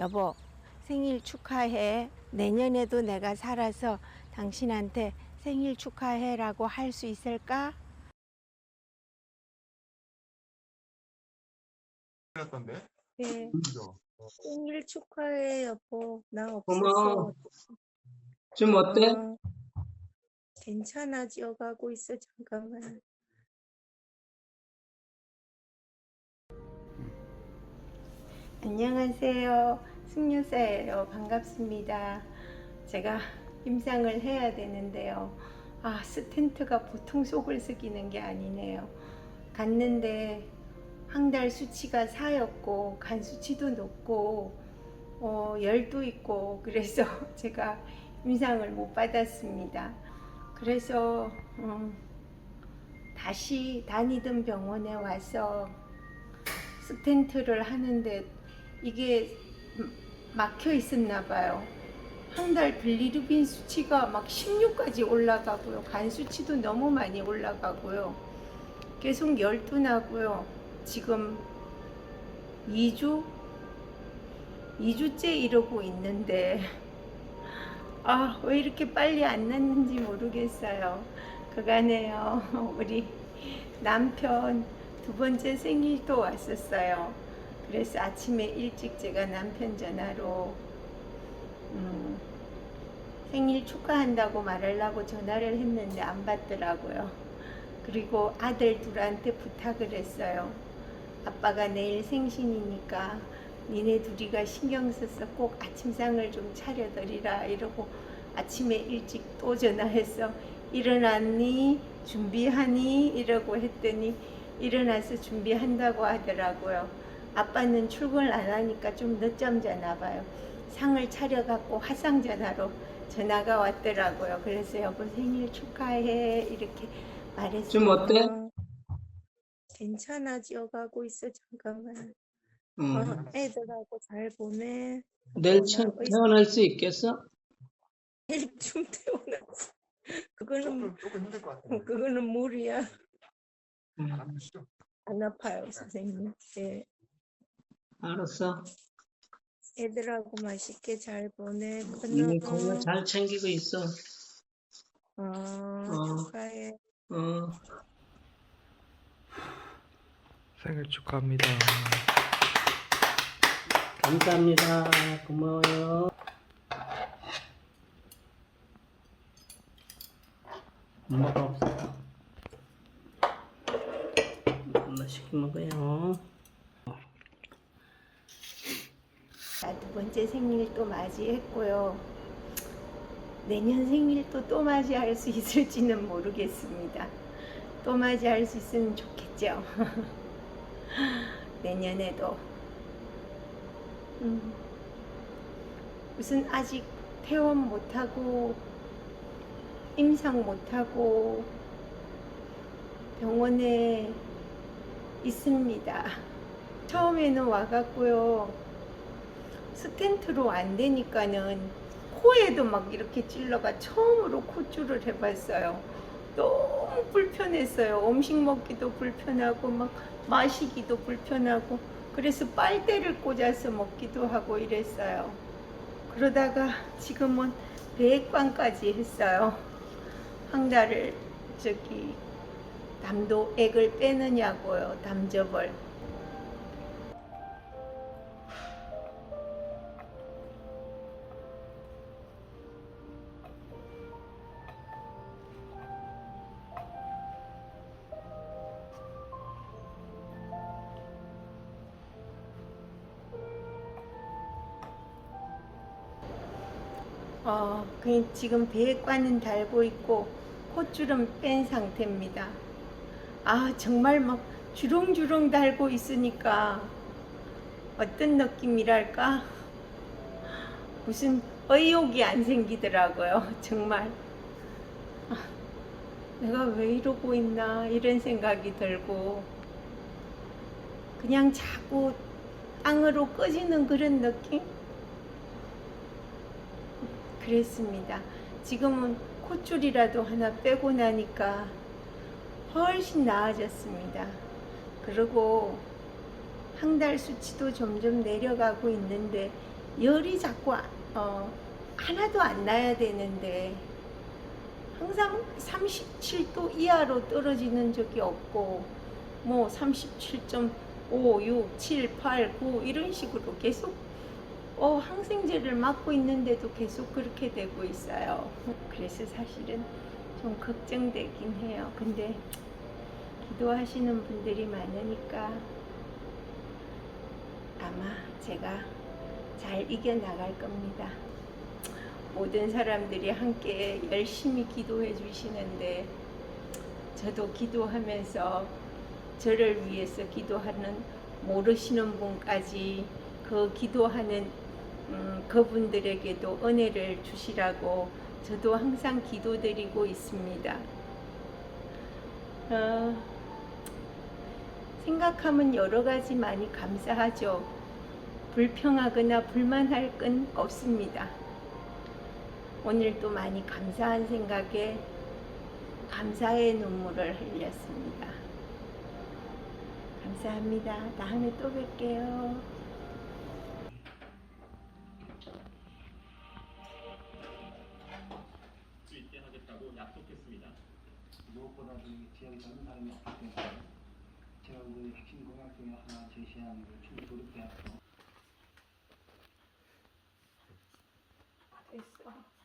여보, 생일 축하해. 내년에도 내가 살아서 당신한테 생일 축하해라고 할 수 있을까? 던데 네. 그죠? 생일 축하해, 여보. 나 고마워. 좀 어때? 어, 괜찮아져 가고 있어. 잠깐만. 안녕하세요. 승유사예요. 반갑습니다. 제가 임상을 해야 되는데요. 아, 스텐트가 보통 속을 썩이는 게 아니네요. 갔는데 한달 수치가 4였고 간 수치도 높고 어, 열도 있고 그래서 제가 임상을 못 받았습니다. 그래서 음, 다시 다니던 병원에 와서 스텐트를 하는데 이게 막혀 있었나 봐요. 한 달 빌리루빈 수치가 막 16까지 올라가고요. 간 수치도 너무 많이 올라가고요. 계속 열도 나고요. 지금 2주 2주째 이러고 있는데 아, 왜 이렇게 빨리 안 났는지 모르겠어요. 그간에요. 우리 남편 두 번째 생일도 왔었어요. 그래서 아침에 일찍 제가 남편 전화로 음, 생일 축하한다고 말하려고 전화를 했는데 안 받더라고요. 그리고 아들 둘한테 부탁을 했어요. 아빠가 내일 생신이니까 니네 둘이가 신경 써서 꼭 아침상을 좀 차려드리라 이러고 아침에 일찍 또 전화해서 일어났니? 준비하니? 이러고 했더니 일어나서 준비한다고 하더라고요. 아빠는 출근을 안 하니까 좀 늦잠 자나 봐요. 상을 차려갖고 화상 전화로 전화가 왔더라고요. 그래서 여보 생일 축하해 이렇게 말했어요. 좀 어때? 괜찮아져 가고 있어 잠깐만. 음. 어, 애들하고 잘 보내. 내일 어, 천- 나 의사- 태어날 수 있겠어? 일중 태어났어. 그거는 조금 조금 힘들 것 같아요. 그거는 무리야. 음. 안 아파요 선생님. 예. 알았어. 애들하고 맛있게 잘 보내. 이미 끊어. 건강 잘 챙기고 있어. 어, 어. 축하해. 어. 생일 축하합니다. 감사합니다. 고마워요. 엄마가 없어서. 맛있게 먹어요. 자, 두 번째 생일 또 맞이했고요. 내년 생일도 또 맞이할 수 있을지는 모르겠습니다. 또 맞이할 수 있으면 좋겠죠. 내년에도. 음, 무슨 아직 퇴원 못하고, 임상 못하고, 병원에 있습니다. 처음에는 와갖고요. 스텐트로 안 되니까는 코에도 막 이렇게 찔러가 처음으로 코줄을 해봤어요. 너무 불편했어요. 음식 먹기도 불편하고 막 마시기도 불편하고 그래서 빨대를 꽂아서 먹기도 하고 이랬어요. 그러다가 지금은 배액관까지 했어요. 황달을 저기 담도 액을 빼느냐고요. 담접을. 어, 그 지금 배액관은 달고 있고 콧줄은 뺀 상태입니다. 아, 정말 막 주렁주렁 달고 있으니까 어떤 느낌이랄까? 무슨 의욕이 안 생기더라고요. 정말. 아, 내가 왜 이러고 있나 이런 생각이 들고 그냥 자꾸 땅으로 꺼지는 그런 느낌? 그랬습니다. 지금은 콧줄이라도 하나 빼고 나니까 훨씬 나아졌습니다. 그리고 항달 수치도 점점 내려가고 있는데 열이 자꾸 아- 어, 하나도 안 나야 되는데 항상 37도 이하로 떨어지는 적이 없고 뭐 37.5, 6, 7, 8, 9 이런 식으로 계속 어, 항생제를 맞고 있는데도 계속 그렇게 되고 있어요. 그래서 사실은 좀 걱정되긴 해요. 근데 기도하시는 분들이 많으니까 아마 제가 잘 이겨나갈 겁니다. 모든 사람들이 함께 열심히 기도해 주시는데 저도 기도하면서 저를 위해서 기도하는 모르시는 분까지 그 기도하는 음, 그분들에게도 은혜를 주시라고 저도 항상 기도드리고 있습니다. 어, 생각하면 여러 가지 많이 감사하죠. 불평하거나 불만할 건 없습니다. 오늘도 많이 감사한 생각에 감사의 눈물을 흘렸습니다. 감사합니다. 다음에 또 뵐게요. 무엇보다도 지역이 젊은 사람이 없기 때문에 제가 우리 핵심 공약 중에 하나 제시한 그 충북도립대학교 아, 됐어.